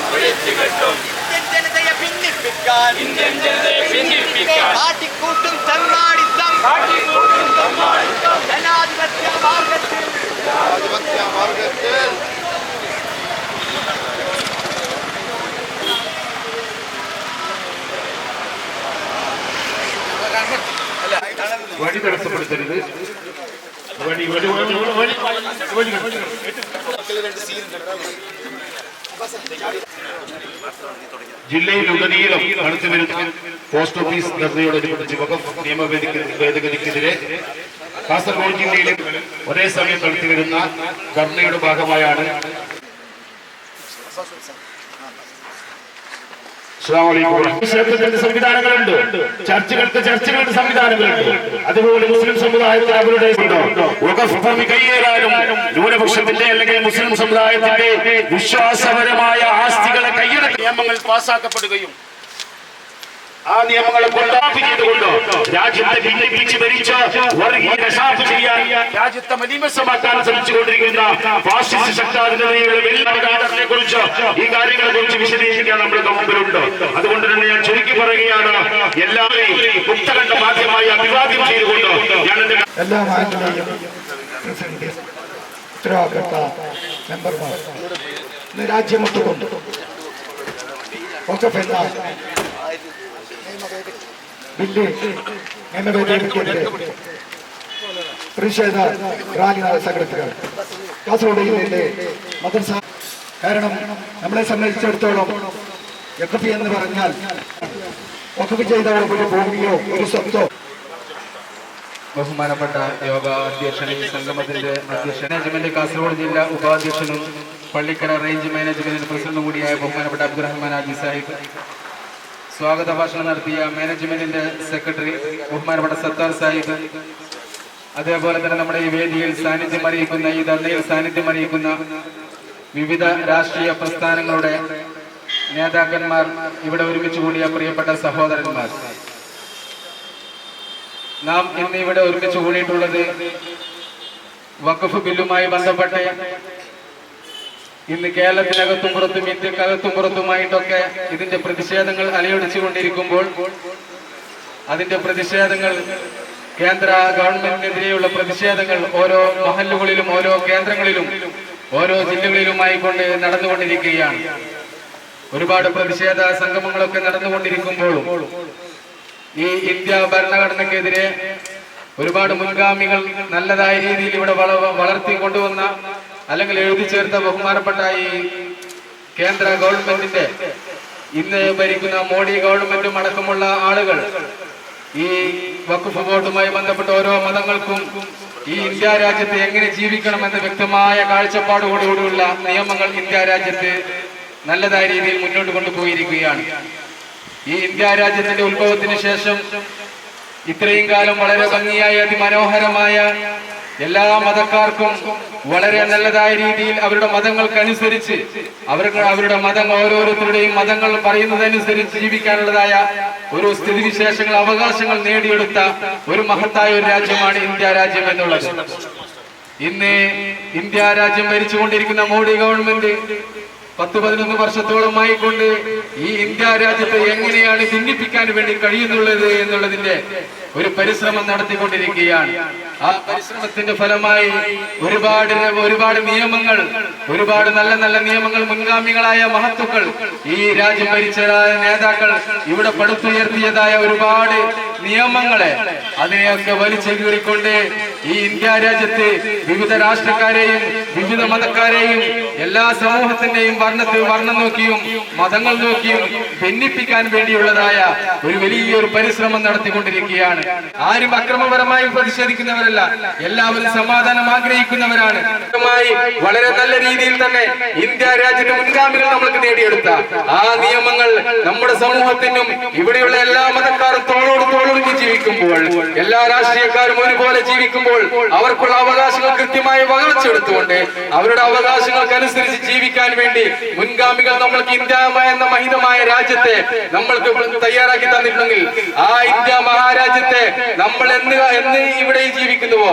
திகட்டும் திகட்டும் Indian ஜனதையை வழி வழி வழி வழி வழி ജില്ലയിലുടനീളം നടത്തിവരുന്ന പോസ്റ്റ് ഓഫീസ് ധർണയോടനുബന്ധിച്ച് വകുപ്പ് നിയമ ഭേദഗതി- ഭേദഗതിക്കെതിരെ കാസർഗോഡ് ജില്ലയിലെ ഒരേ സമയം നടത്തിവരുന്ന ധർണയുടെ ഭാഗമായാണ് ക്ഷേത്രത്തിന്റെ സംവിധാനങ്ങളുണ്ട്. ചർച്ചകൾക്ക് ചർച്ചകളുടെ സംവിധാനങ്ങളുണ്ട്. അതുപോലെ മുസ്ലിം സമുദായത്തിൽ അവരുടെ ഭൂമി കയ്യേറാനും ന്യൂനപക്ഷത്തിന്റെ അല്ലെങ്കിൽ മുസ്ലിം സമുദായത്തിന്റെ വിശ്വാസപരമായ ആസ്തികളെ കയ്യെടുത്ത നിയമങ്ങൾ പാസാക്കപ്പെടുകയും ആ നിയമങ്ങളെ കൊണ്ടാപ്പി ചെയ്തുകൊണ്ട് രാജ്യത്തെ ഭിന്നിപ്പിച്ച് ഭരിച്ച് വർഗീയ രക്ഷാപ്പ് ചെയ്യാൻ രാജ്യത്തെ മലീമസമാക്കാൻ ശ്രമിച്ചുകൊണ്ടിരിക്കുന്ന ഫാസിസ്റ്റ് ശക്താധിപതികളെ കുറിച്ച് ഈ കാര്യങ്ങളെ കുറിച്ച് വിശദീകരിക്കാൻ നമ്മുടെ മുമ്പിലുണ്ട്. അതുകൊണ്ട് തന്നെ ഞാൻ ചുരുക്കി പറയുകയാണ് എല്ലാവരെയും മുക്തകണ്ഠ മാധ്യമമായി അഭിവാദ്യം ചെയ്തുകൊണ്ട് ഞാൻ എന്റെ എല്ലാ ഉത്തരവാദപ്പെട്ട പ്രതിഷേധ റാലി സംഘടിപ്പിക്കുക കാസർഗോഡ് ജില്ലയിലെ മദ്രസ. കാരണം നമ്മളെ സംബന്ധിച്ചിടത്തോളം എക്കപ്പി എന്ന് പറഞ്ഞാൽ വഖഫ് ചെയ്ത ഒരു ഭൂമിയോ ഒരു സ്വത്തോ. ബഹുമാനപ്പെട്ട യോഗ അധ്യക്ഷൻ സംഗമത്തിന്റെ അധ്യക്ഷൻ മാനേജ്മെന്റ് കാസർഗോഡ് ജില്ലാ ഉപാധ്യക്ഷനും പള്ളിക്കര റേഞ്ച് മാനേജ്മെന്റ് പ്രസിഡന്റും കൂടിയായ ബഹുമാനപ്പെട്ട അബ്ദുറഹ്മാൻ ആജി സാഹിബ്. സ്വാഗത ഭാഷണം നടത്തിയ മാനേജ്മെന്റിന്റെ സെക്രട്ടറി ബഹുമാനപ്പെട്ട സത്താർ സാഹിബ്. അതേപോലെ തന്നെ നമ്മുടെ ഈ വേദിയിൽ സാന്നിധ്യം അറിയിക്കുന്ന ഈ ധർണയിൽ സാന്നിധ്യം അറിയിക്കുന്ന വിവിധ രാഷ്ട്രീയ പ്രസ്ഥാനങ്ങളുടെ നേതാക്കന്മാർ ഇവിടെ ഒരുമിച്ച് കൂടിയ പ്രിയപ്പെട്ട സഹോദരന്മാർ. നാം ഇന്ന് ഇവിടെ ഒരുമിച്ച് കൂടിയിട്ടുള്ളത് വഖഫ് ബില്ലുമായി ബന്ധപ്പെട്ട് ഇന്ന് കേരളത്തിനകത്തും പുറത്തും ഇന്ത്യക്കകത്തും പുറത്തുമായിട്ടൊക്കെ ഇതിന്റെ പ്രതിഷേധങ്ങൾ അലയൊടിച്ചുകൊണ്ടിരിക്കുമ്പോൾ അതിന്റെ പ്രതിഷേധങ്ങൾ കേന്ദ്ര ഗവൺമെന്റിനെതിരെയുള്ള പ്രതിഷേധങ്ങൾ ഓരോ മഹല്ലുകളിലും ഓരോ കേന്ദ്രങ്ങളിലും ഓരോ ജില്ലകളിലുമായി കൊണ്ട് നടന്നുകൊണ്ടിരിക്കുകയാണ്. ഒരുപാട് പ്രതിഷേധ സംഗമങ്ങളൊക്കെ നടന്നുകൊണ്ടിരിക്കുമ്പോഴും ഈ ഇന്ത്യ ഭരണഘടനയ്ക്കെതിരെ ഒരുപാട് മുൻഗാമികൾ നല്ലതായ രീതിയിൽ ഇവിടെ വള- വളർത്തി കൊണ്ടുവന്ന അല്ലെങ്കിൽ എഴുതി ചേർത്ത ബഹുമാനപ്പെട്ട ഈ കേന്ദ്ര ഗവൺമെന്റിന്റെ ഇന്ന് ഭരിക്കുന്ന മോഡി ഗവൺമെന്റും അടക്കമുള്ള ആളുകൾ ഈ വഖഫ് ബോർഡുമായി ബന്ധപ്പെട്ട ഓരോ മതങ്ങൾക്കും ഈ ഇന്ത്യ രാജ്യത്ത് എങ്ങനെ ജീവിക്കണമെന്ന് വ്യക്തമായ കാഴ്ചപ്പാടോടുകൂടിയുള്ള നിയമങ്ങൾ ഇന്ത്യ രാജ്യത്ത് നല്ലതായ രീതിയിൽ മുന്നോട്ട് കൊണ്ടുപോയിരിക്കുകയാണ്. ഈ ഇന്ത്യ രാജ്യത്തിന്റെ ഉത്ഭവത്തിന് ശേഷം ഇത്രയും കാലം വളരെ ഭംഗിയായ അതിമനോഹരമായ എല്ലാ മതക്കാർക്കും വളരെ നല്ലതായ രീതിയിൽ അവരുടെ മതങ്ങൾക്കനുസരിച്ച് അവർക്ക് അവരുടെ മതം ഓരോരുത്തരുടെയും മതങ്ങൾ പറയുന്നതനുസരിച്ച് ജീവിക്കാനുള്ളതായ ഒരു സ്ഥിതിവിശേഷങ്ങൾ അവകാശങ്ങൾ നേടിയെടുത്ത ഒരു മഹത്തായ ഒരു രാജ്യമാണ് ഇന്ത്യ രാജ്യം എന്നുള്ളത്. ഇന്ന് ഇന്ത്യ രാജ്യം ഭരിച്ചുകൊണ്ടിരിക്കുന്ന മോഡി ഗവൺമെന്റ് പത്ത് പതിനൊന്ന് വർഷത്തോളമായി കൊണ്ട് ഈ ഇന്ത്യ രാജ്യത്തെ എങ്ങനെയാണ് ഭിന്നിപ്പിക്കാൻ വേണ്ടി കഴിയുന്നുള്ളത് എന്നുള്ളതിന്റെ ഒരു പരിശ്രമം നടത്തിക്കൊണ്ടിരിക്കുകയാണ്. ആ പരിശ്രമത്തിന്റെ ഫലമായി ഒരുപാട് ഒരുപാട് നിയമങ്ങൾ ഒരുപാട് നല്ല നല്ല നിയമങ്ങൾ മുൻഗാമികളായ മഹത്തുക്കൾ ഈ രാജ്യം ഭരിച്ച നേതാക്കൾ ഇവിടെ പടുത്തുയർത്തിയതായ ഒരുപാട് നിയമങ്ങളെ അതിനെയൊക്കെ വലിച്ചെകീറിക്കൊണ്ട് ഈ ഇന്ത്യ രാജ്യത്ത് വിവിധ രാഷ്ട്രക്കാരെയും വിവിധ മതക്കാരെയും എല്ലാ സമൂഹത്തിന്റെയും വർണത്തിൽ വർണം നോക്കിയും മതങ്ങൾ നോക്കിയും ഭിന്നിപ്പിക്കാൻ വേണ്ടിയുള്ളതായ ഒരു വലിയൊരു പരിശ്രമം നടത്തിക്കൊണ്ടിരിക്കുകയാണ്. ആരും അക്രമപരമായി പ്രതിഷേധിക്കുന്നവരല്ല എല്ലാവരും സമാധാനം ആഗ്രഹിക്കുന്നവരാണ്. വളരെ നല്ല രീതിയിൽ തന്നെ ഇന്ത്യ രാജ്യത്തെ മുൻഗാമികൾ നമ്മൾക്ക് നേടിയെടുത്ത ആ നിയമങ്ങൾ നമ്മുടെ സമൂഹത്തിനും ഇവിടെയുള്ള എല്ലാ മതക്കാരും തോളോട് തോളൊടുക്കി ജീവിക്കുമ്പോൾ എല്ലാ രാഷ്ട്രീയക്കാരും ഒരുപോലെ ജീവിക്കുമ്പോൾ അവർക്കുള്ള അവകാശങ്ങൾ കൃത്യമായി വകവെച്ചെടുത്തുകൊണ്ട് അവരുടെ അവകാശങ്ങൾക്കനുസരിച്ച് ജീവിക്കാൻ വേണ്ടി മുൻഗാമികൾ നമ്മൾക്ക് ഇന്ത്യ എന്ന മഹിതമായ രാജ്യത്തെ നമ്മൾക്ക് തയ്യാറാക്കി തന്നിട്ടുണ്ടെങ്കിൽ ആ ഇന്ത്യ മഹാരാജ്യത്തെ നമ്മൾ എന്ന് എന്ന് ഇവിടെ ജീവിക്കുന്നുവോ?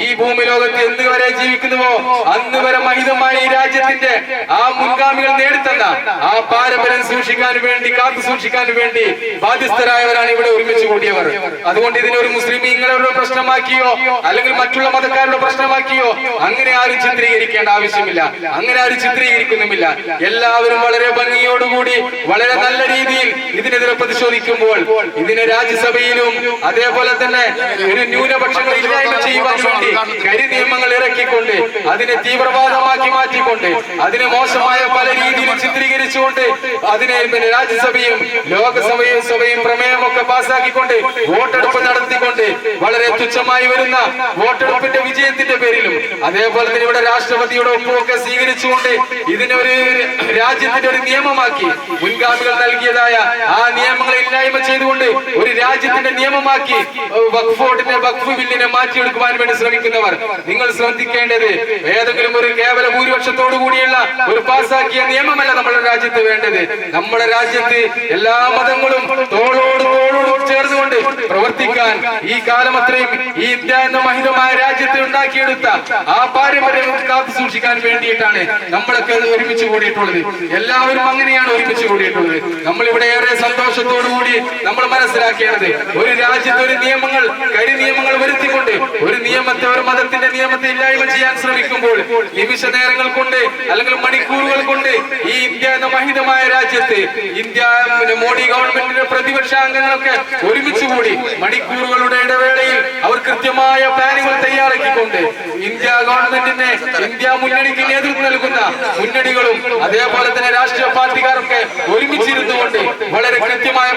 ഈ ഭൂമി ലോകത്ത് എന്ന് വരെ ജീവിക്കുന്നുവോ? അന്ന് വരെ മഹിതമായ ഈ രാജ്യത്തിന്റെ ആ മുൻഗാമികൾ നേടിത്തന്ന ആ പാരമ്പര്യം സൂക്ഷിക്കാൻ വേണ്ടി കാത്തു സൂക്ഷിക്കാൻ വേണ്ടി ബാധ്യസ്ഥരായവരാണ് ഇവിടെ ഒരുമിച്ച് കൂടിയവർ. അതുകൊണ്ട് ഇതിനെ ഒരു മുസ്ലിം ഇങ്ങനെ പ്രശ്നമാക്കിയോ അല്ലെങ്കിൽ മറ്റുള്ള മതക്കാരുടെ പ്രശ്നമാക്കിയോ അങ്ങനെ ആരും ചിത്രീകരിക്കേണ്ട ആവശ്യമില്ല. അങ്ങനെ ആരും ചിത്രീകരിക്കുന്നുമില്ല. എല്ലാവരും വളരെ ഭംഗിയോടുകൂടി വളരെ നല്ല രീതിയിൽ ഇതിനെതിരെ പ്രതിഷേധിക്കുമ്പോൾ ഇതിനെ രാജ്യസഭയിലും അതേപോലെ തന്നെ ഒരു ന്യൂനപക്ഷങ്ങൾ ഇല്ലായ്മ ചെയ്യുവാൻ വേണ്ടി കരി നിയമങ്ങൾ ഇറക്കിക്കൊണ്ട് അതിനെ തീവ്രവാദമാക്കി മാറ്റിക്കൊണ്ട് അതിനെ മോശമായ പല രീതിയിൽ ചിത്രീകരിച്ചുകൊണ്ട് അതിനെ പിന്നെ രാജ്യസഭയും ലോകസഭയും സഭയും പ്രമേയമൊക്കെ പാസ്സാക്കിക്കൊണ്ട് വോട്ടെടുപ്പ് നടത്തിക്കൊണ്ട് വളരെ തുച്ഛമായി വരുന്ന വോട്ടെടുപ്പിന്റെ വിജയത്തിന്റെ പേരിലും അതേപോലെ തന്നെ ഇവിടെ രാഷ്ട്രപതിയുടെ ഒപ്പുമൊക്കെ സ്വീകരിച്ചുകൊണ്ട് ഇതിനെ ഒരു രാജ്യത്തിന്റെ ഒരു നിയമമാക്കി മുൻഗാമികൾ നൽകിയതായ ആ നിയമങ്ങളെ ഇല്ലായ്മ ചെയ്തുകൊണ്ട് ഒരു രാജ്യത്തിന്റെ നിയമമാക്കി വഖഫ് വക്ഫ് ബില്ലിനെ മാറ്റിയെടുക്കുവാൻ വേണ്ടി ശ്രമിക്കുന്നവർ നിങ്ങൾ ശ്രദ്ധിക്കേണ്ടത് ഏതെങ്കിലും ഒരു കേവല ഭൂരിപക്ഷത്തോടു കൂടിയുള്ള ഒരു പാസാക്കിയ നിയമമല്ല നമ്മുടെ രാജ്യത്ത് വേണ്ടത്. നമ്മുടെ രാജ്യത്ത് എല്ലാ മതങ്ങളും തോളോട് തോളോട് ചേർന്നുകൊണ്ട് പ്രവർത്തിക്കാൻ ഈ കാലം അത്രയും ഈ ഇന്ത്യ എന്ന മഹിതമായ രാജ്യത്ത് ഉണ്ടാക്കിയെടുത്ത ആ പാരമ്പര്യം കാത്തു സൂക്ഷിക്കാൻ വേണ്ടിയിട്ടാണ് നമ്മളൊക്കെ ഒരുമിച്ച് കൂടിയിട്ടുള്ളത്. എല്ലാവരും അങ്ങനെയാണ് ഒരുമിച്ച് കൂടിയിട്ടുള്ളത്. നമ്മൾ ഇവിടെ ഏറെ സന്തോഷത്തോടു കൂടി നമ്മൾ മനസ്സിലാക്കേണ്ടത് ഒരു രാജ്യത്ത് ഒരു നിയമങ്ങൾ കരി നിയമങ്ങൾ വരുത്തിക്കൊണ്ട് ഒരു നിയമത്തെ ഒരു മതത്തിന്റെ നിയമത്തെ ഇല്ലായ്മ ചെയ്യാൻ ശ്രമിക്കുമ്പോൾ നിമിഷ നേരങ്ങൾ കൊണ്ട് അല്ലെങ്കിൽ മണിക്കൂറുകൾ കൊണ്ട് ഈ ഇന്ത്യ എന്ന മഹിതമായ രാജ്യത്ത് ഇന്ത്യ മോഡി ഗവൺമെന്റിന്റെ പ്രതിപക്ഷ അംഗങ്ങളൊക്കെ ഒരുമിച്ച് കൂടി മണിക്കൂറുകളുടെ ഇടവേളയിൽ അവർ കൃത്യമായ പ്ലാനുകൾ തയ്യാറാക്കിക്കൊണ്ട് ഇന്ത്യ ഗവൺമെന്റിനെ ഇന്ത്യ മുന്നണിക്ക് നേതൃത്വം നൽകുന്ന മുന്നണികളും അതേപോലെ തന്നെ രാഷ്ട്രീയ പാർട്ടിക്കാരൊക്കെ ഒരുമിച്ചിരുന്നുകൊണ്ട് വളരെ കൃത്യമായ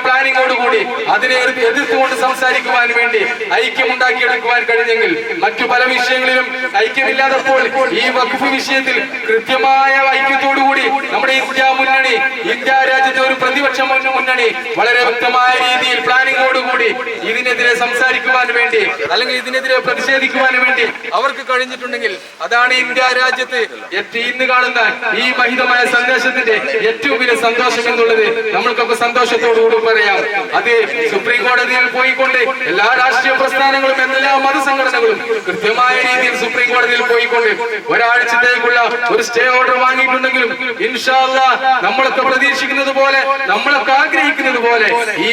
പ്ലാനിങ്ങോടുകൂടി അതിനെ എതിർ- എതിർത്തുകൊണ്ട് സംസാരിക്കുവാൻ വേണ്ടി ഐക്യമുണ്ടാക്കിയെടുക്കുവാൻ കഴിഞ്ഞെങ്കിൽ മറ്റു പല വിഷയങ്ങളിലും ഐക്യമില്ലാത്തപ്പോൾ ഈ വഖഫ് വിഷയത്തിൽ കൃത്യമായ ഐക്യത്തോടുകൂടി നമ്മുടെ ഇന്ത്യ മുന്നണി ഇന്ത്യ രാജ്യത്തെ ഒരു പ്രതിപക്ഷ മുന്നണി വളരെ വ്യക്തമായ രീതിയിൽ പ്ലാനിങ്ങോടുകൂടി ഇതിനെതിരെ സംസാരിക്കുവാൻ വേണ്ടി അല്ലെങ്കിൽ ഇതിനെതിരെ പ്രതിഷേധിക്കുവാൻ വേണ്ടി അവർക്ക് കഴിഞ്ഞിട്ടുണ്ടെങ്കിൽ അതാണ് ഇന്ത്യ രാജ്യത്ത് ഇന്ന് കാണുന്ന ഈ മഹിതമായ സന്ദേശത്തിന്റെ ഏറ്റവും വലിയ സന്തോഷം എന്നുള്ളത് നമ്മൾക്കൊക്കെ സന്തോഷത്തോടുകൂടി പറയാം. അത് സുപ്രീം കോടതിയിൽ പോയിക്കൊണ്ട് എല്ലാ രാഷ്ട്രീയ പ്രസ്ഥാനങ്ങളും എല്ലാ മതസംഘടനകളും കൃത്യമായ രീതിയിൽ സുപ്രീം കോടതിയിൽ പോയിക്കൊണ്ട് ഒരാഴ്ചത്തേക്കുള്ള ഒരു സ്റ്റേ ഓർഡർ വാങ്ങിയിട്ടുണ്ടെങ്കിലും ഇൻഷാല്ല നമ്മളൊക്കെ പ്രതീക്ഷിക്കുന്നത് പോലെ നമ്മളൊക്കെ ആഗ്രഹിക്കുന്നത് പോലെ ഈ